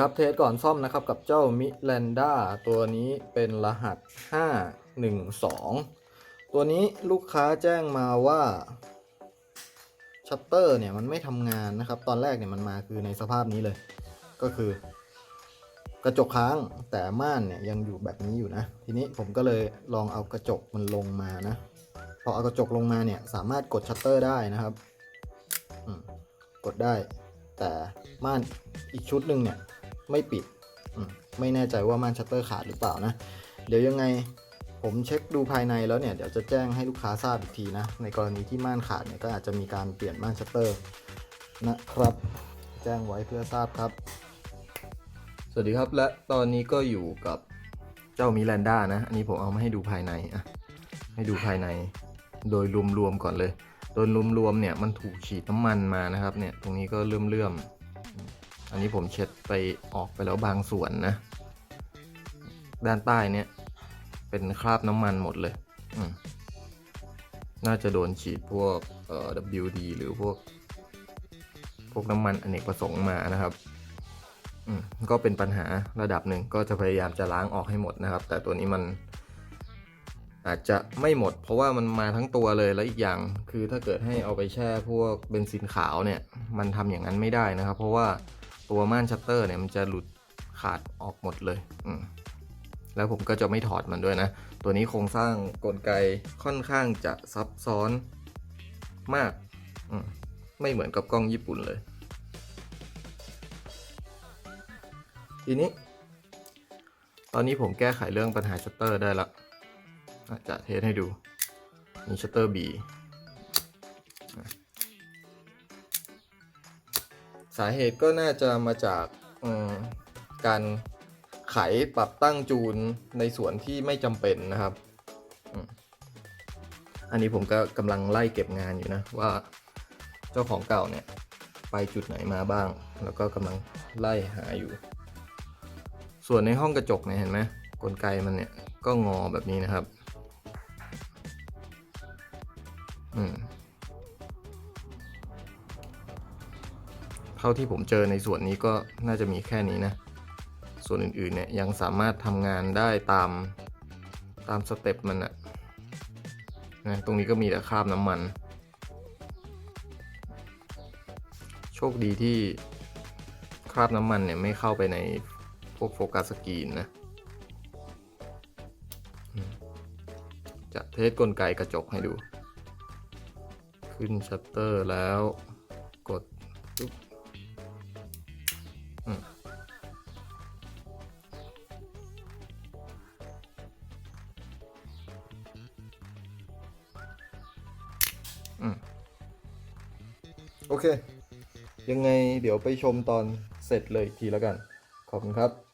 ครับเทสก่อนซ่อมนะครับกับเจ้ามิแลนด้าตัวนี้เป็นรหัส 512 ตัวนี้ลูกค้าแจ้งมาว่าชัตเตอร์เนี่ยมันไม่ทำงานนะครับ ตอนแรกเนี่ยมันมาคือในสภาพนี้เลย ก็คือกระจกค้างแต่ม่านเนี่ยยังอยู่แบบนี้อยู่นะ ทีนี้ผมก็เลยลองเอากระจกมันลงมานะ พอเอากระจกลงมาเนี่ยสามารถกดชัตเตอร์ได้นะครับกดได้ แต่ม่านอีกชุดหนึ่งเนี่ย ไม่ปิด ไม่แน่ใจว่าม่านชัตเตอร์ขาดหรือเปล่านะ เดี๋ยวยังไงผมเช็คดูภายในแล้วเนี่ย เดี๋ยวจะแจ้งให้ลูกค้าทราบอีกทีนะ ในกรณีที่ม่านขาดเนี่ยก็อาจจะมีการเปลี่ยนม่านชัตเตอร์นะครับ แจ้งไว้เพื่อทราบครับ สวัสดีครับและตอนนี้ก็อยู่กับเจ้ามิแลนด้านะ อันนี้ผมเอามาให้ดูภายในอะให้ดูภายในโดยรวมๆก่อนเลย โดยรวมๆเนี่ยมันถูกฉีดน้ำมันมานะครับเนี่ยตรงนี้ก็เลื่อมๆ อันนี้ผมเช็ดไปออกไปแล้วบางส่วนนะ ด้านใต้เนี่ย เป็นคราบน้ำมันหมดเลย น่าจะโดนฉีดพวกเอ่อ WD หรือพวก พวกน้ำมันอเนกประสงค์มานะครับก็เป็นปัญหาระดับหนึ่งก็จะพยายามจะล้างออกให้หมดนะครับ แต่ตัวนี้มันอาจจะไม่หมด เพราะว่ามันมาทั้งตัวเลยแล้วอีกอย่างคือถ้าเกิดให้เอาไปแช่พวกเบนซินขาวเนี่ย มันทำอย่างนั้นไม่ได้นะครับ เพราะว่า ตัวม่านชัตเตอร์เนี่ยมันจะหลุดขาดออกหมดเลยอืมแล้วผมก็จะไม่ถอดมันด้วยนะ ตัวนี้โครงสร้างกลไกค่อนข้างจะซับซ้อนมากอืมไม่เหมือนกับกล้องญี่ปุ่นเลย ทีนี้ ตอนนี้ผมแก้ไขเรื่องปัญหาชัตเตอร์ได้ละจจะเทสให้ดู มีชัตเตอร์ B สาเหตุก็น่าจะมาจากการไขปรับตั้งจูนในส่วนที่ไม่จำเป็นนะครับ อันนี้ผมก็กำลังไล่เก็บงานอยู่นะว่าเจ้าของเก่าเนี่ยไปจุดไหนมาบ้าง แล้วก็กำลังไล่หาอยู่ ส่วนในห้องกระจกเนี่ยเห็นไหมกลไกมันเนี่ยก็งอแบบนี้นะครับ อืม ท่าที่ผมเจอในส่วนนี้ก็น่าจะมีแค่นี้นะ ส่วนอื่นๆเนี่ยยังสามารถทำงานได้ตามตามสเต็ปมันอะนะตรงนี้ก็มีแต่คราบน้ำมัน โชคดีที่คราบน้ำมันเนี่ยไม่เข้าไปในพวกโฟกัสสกรีนนะจะเทสกลไกกระจกให้ดู ขึ้นชัตเตอร์แล้วกดปุ๊บ โอเค ยังไงเดี๋ยวไปชมตอนเสร็จเลยอีกทีแล้วกัน ขอบคุณครับ